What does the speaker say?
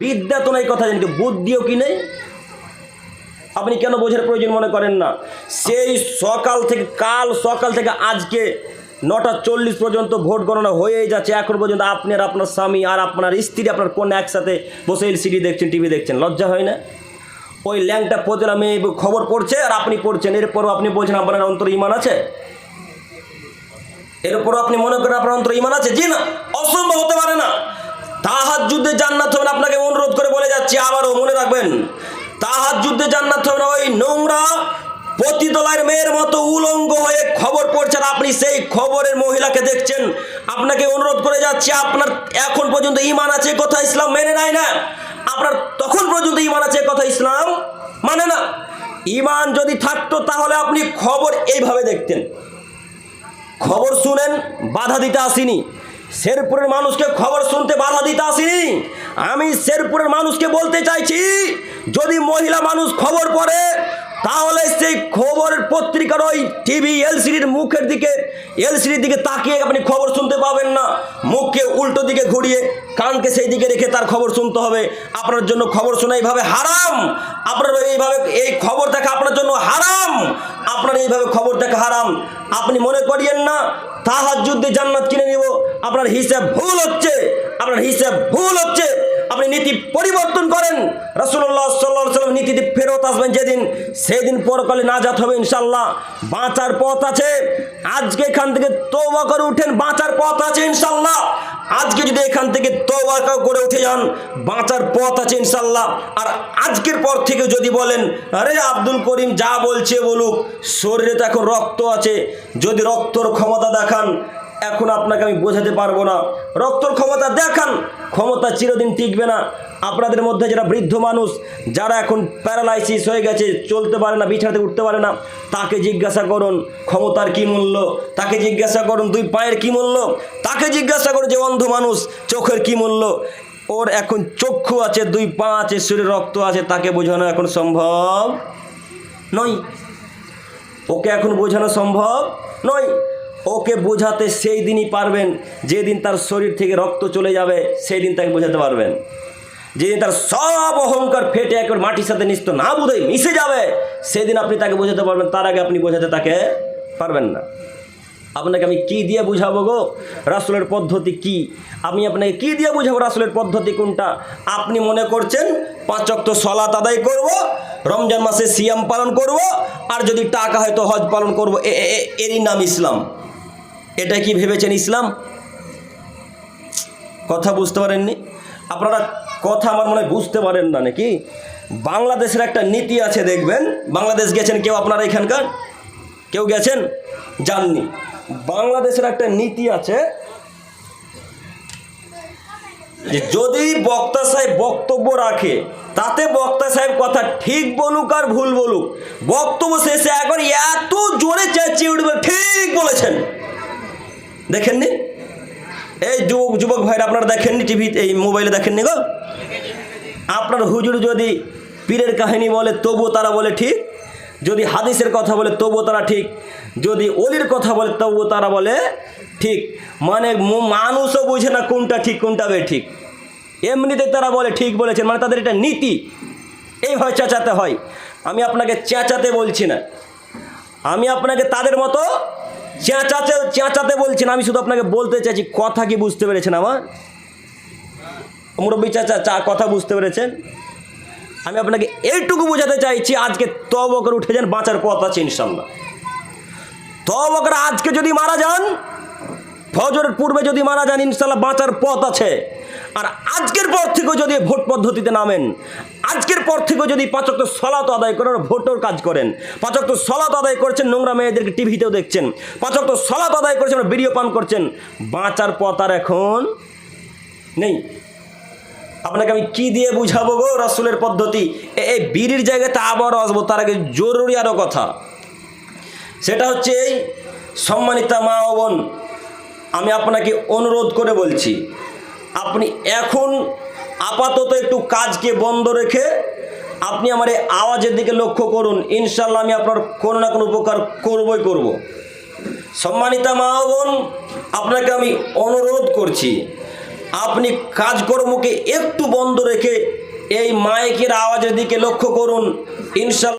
বিদ্যা তো নাই কথা জানি বুদ্ধিও কি নেই? আপনি কেন বোঝার প্রয়োজন মনে করেন না? সেই সকাল থেকে, কাল সকাল থেকে আজকে নটা চল্লিশ পর্যন্ত ভোট গণনা হয়েই যাচ্ছে। এখন পর্যন্ত আপনি আর আপনার স্বামী আর আপনার স্ত্রী, আপনার কোন একসাথে বসে এলসিডি দেখছেন টিভি দেখছেন। লজ্জা হয় না? ওই ল্যাংটা পোজলা মেয়ে খবর পড়ছে আর আপনি পড়ছেন। এরপরও আপনি বলছেন আপনার অন্তর ইমান আছে? এরপরও আপনি মনে করেন আপনার অন্তর ইমান আছে? জি না, অসম্ভব হতে পারে না। যুদ্ধে জান্নাত হবে না আপনাকে অনুরোধ করে বলে যাচ্ছি, আবারও মনে রাখবেন তাহার যুদ্ধে জান্নাত হবে না ওই নোংরা পতিতলার মেয়ের মতো উলঙ্গ হয়ে খবর পড়ছেন আপনি সেই খবরের মহিলাকে দেখছেন। আপনাকে অনুরোধ করে যাচ্ছি, আপনার এখন পর্যন্ত ইমান আছে কথা ইসলাম মেনে নেয় না। আপনার তখন পর্যন্ত ইমান আছে কথা ইসলাম মানে না। ইমান যদি থাকতো তাহলে আপনি খবর এইভাবে দেখতেন। খবর শুনেন, বাধা দিতে আসিনি। শেরপুরের মানুষকে খবর শুনতে বাধা দিতে আসিনি। আমি শেরপুরের মানুষকে বলতে চাইছি, যদি মহিলা মানুষ খবর পড়ে, তাহলে সেই খবরের পত্রিকার ওই টিভি, এলসিডির মুখের দিকে, এলসিডির দিকে তাকিয়ে আপনি খবর শুনতে পাবেন না। মুখকে উল্টো দিকে ঘুরিয়ে, কানকে সেই দিকে রেখে তার খবর শুনতে হবে। আপনার জন্য খবর শোনা এইভাবে হারাম। আপনার এইভাবে, এই খবর দেখা আপনার জন্য হারাম। আপনার এইভাবে খবর দেখা হারাম। আপনি মনে করিয়েন না তাহার যুদ্ধে জান্নাত কিনে নিব। আপনার হিসাব ভুল হচ্ছে। আপনার হিসাব ভুল হচ্ছে। আপনি নীতি পরিবর্তন করেন। রসুল্লাহ সাল্লাহ সাল্লাম নীতিতে ফেরত আসবেন যেদিন, সেদিন পরকালে নাজাত হবে ইনশাল্লাহ বাঁচার পথ আছে। আজকে এখান থেকে তৌবা করে উঠেন, বাঁচার পথ আছে ইনশাল্লাহ আজকে যদি এখান থেকে তৌবা করে উঠে যান, বাঁচার পথ আছে ইনশাল্লাহ আর আজকের পর থেকে যদি বলেন, আরে আব্দুল করিম যা বলছে বলুক, শরীরে তো এখন রক্ত আছে। যদি রক্তর ক্ষমতা দেখান এখন আপনাকে আমি বোঝাতে পারব না। রক্তর ক্ষমতা দেখান, ক্ষমতা চিরদিন টিকবে না। আপনাদের মধ্যে যারা বৃদ্ধ মানুষ, যারা এখন প্যারালাইসিস হয়ে গেছে, চলতে পারে না, বিছানাতে উঠতে পারে না, তাকে জিজ্ঞাসা করুন, ক্ষমতার কি মূল্য? তাকে জিজ্ঞাসা করুন, দুই পায়ের কি মূল্য? তাকে জিজ্ঞাসা করুন যে, অন্ধ মানুষ, চোখের কি মূল্য? ওর এখন চক্ষু আছে, দুই পা আছে, শরীরে রক্ত আছে, তাকে বোঝানো এখন সম্ভব নয়। ওকে এখন বোঝানো সম্ভব নয়। ওকে বোঝাতে সেই দিনই পারবেন, যেদিন তার শরীর থেকে রক্ত চলে যাবে সেই দিন তাকে বোঝাতে পারবেন। যেদিন তার সব অহংকার ফেটে একবার মাটির সাথে নিস্ত না বোধহয় মিশে যাবে, সেদিন আপনি তাকে বোঝাতে পারবেন, তার আগে আপনি বোঝাতে তাকে পারবেন না। আপনাকে আমি কি দিয়ে বুঝাবো গো? রাসুলের পদ্ধতি কি? আমি আপনাকে কি দিয়ে বুঝাবো রাসুলের পদ্ধতি কোনটা? আপনি মনে করছেন পাঁচ অক্ত সলাত আদায় করব, রমজান মাসে সিয়াম পালন করব, আর যদি টাকা হয়তো হজ পালন করব এরই নাম ইসলাম। এটা কি ভেবেছেন ইসলাম? কথা বুঝতে পারেননি? আপনারা কথা আমার মনে বুঝতে পারেন না নাকি? বাংলাদেশের একটা নীতি আছে, দেখবেন। বাংলাদেশ গেছেন কেউ আপনারা এখানকার? কেউ গেছেন? যাননি। বাংলাদেশের একটা নীতি আছে যে যদি বক্তা সাহেব বক্তব্য রাখে, তাতে বক্তা সাহেব কথা ঠিক বলুক আর ভুল বলুক। বক্তব্য শেষে একবার এত জোরে চেঁচিয়ে উঠবে, ঠিক বলেছেন। দেখেননি? এই যুবক যুবক ভাইরা আপনারা দেখেননি টিভিতে এই মোবাইলে দেখেননি গো? আপনার হুজুর যদি পীরের কাহিনী বলে, তবুও তারা বলে ঠিক। যদি হাদিসের কথা বলে, তবুও তারা ঠিক। যদি অলির কথা বলে, তবুও তারা বলে ঠিক। মানে মানুষও বুঝে না কোনটা ঠিক, কোনটা বে ঠিক। এমনিতে তারা বলে, ঠিক বলেছেন। মানে তাদের এটা নীতি। এইভাবে চেঁচাতে হয়। আমি আপনাকে চেঁচাতে বলছি না। আমি আপনাকে তাদের মতো চেঁচাতে চেঁচাতে বলছেন, আমি শুধু আপনাকে বলতে চাইছি, কথা কি বুঝতে পেরেছেন আমার? মুরব্বী চাচা, চা, কথা বুঝতে পেরেছেন? আমি আপনাকে এইটুকু বোঝাতে চাইছি, আজকে তব করে উঠে যান, বাঁচার পথ আছে ইনশাল্লাহ তব করে আজকে যদি মারা যান, ফজরের পূর্বে যদি মারা যান ইনশাল্লাহ বাঁচার পথ আছে। আর আজকের পর থেকেও যদি ভোট পদ্ধতিতে নামেন, আজকের পর থেকেও যদি পাচক সলাত আদায় করেন ভোটের কাজ করেন পাচক সলাত আদায় করছেন, নোংরা মেয়েদেরকে টিভিতেও দেখছেন পাচক সলাত আদায় করছেন ভিডিও পান করছেন, বাঁচার পথ আর এখন নেই। আপনাকে আমি কি দিয়ে বুঝাবো গো রাসুলের পদ্ধতি? এই বিড়ির জায়গাতে আবারও আসব, তার আগে জরুরি আরও কথা। সেটা হচ্ছে এই সম্মানিতা মা বোন, আমি আপনাকে অনুরোধ করে বলছি আপনি এখন আপাতত একটু কাজকে বন্ধ রেখে আপনি আমার এই আওয়াজের দিকে লক্ষ্য করুন ইনশাল্লাহ আমি আপনার কোনো না কোনো উপকার করবই করব। সম্মানিতা মা বোন, আপনাকে আমি অনুরোধ করছি, আপনি কাজকর্মকে একটু বন্ধ রেখে এই মাইকের আওয়াজের দিকে লক্ষ্য করুন ইনশাল্লাহ